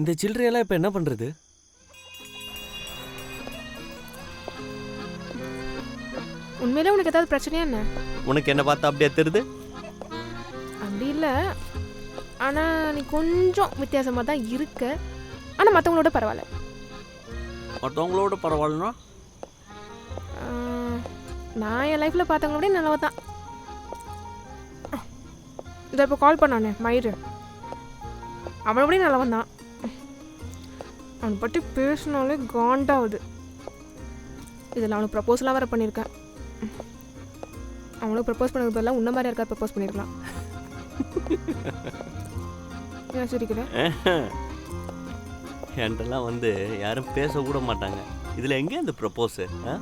இந்த சில்லறையெல்லாம் இப்போ என்ன பண்ணுறது உண்மையிலே உனக்கு ஏதாவது பிரச்சனையா என்ன? உனக்கு என்ன பார்த்தா அப்படியே தெரியுது? அப்படி இல்லை. ஆனால் நீ கொஞ்சம் வித்தியாசமாக தான் இருக்க. ஆனால் மற்றவங்களோட பரவாயில்ல. மற்றவங்களோட பரவாயில்லனா? நான் என் லைஃப்பில் பார்த்தவங்களோட நல்லவ தான். இதை இப்போ கால் பண்ணானே மயிறு. அவனோடய நல்லவன் தான். அவனை பற்றி பேசினாலே காண்டாகுது. இதில் அவனுக்கு ப்ரப்போஸ்லாம் வேறு பண்ணியிருக்கேன். அவனுக்கு ப்ரப்போஸ் பண்ணதுக்கு பதிலாக உன்ன மாதிரி இருக்கா ப்ரப்போஸ் பண்ணியிருக்கலாம். ஏன் சிரிக்கிறேன் என்கிட்டலாம் வந்து யாரும் பேசக்கூட மாட்டாங்க. இதில் எங்கே இந்த ப்ரப்போஸு ஆ?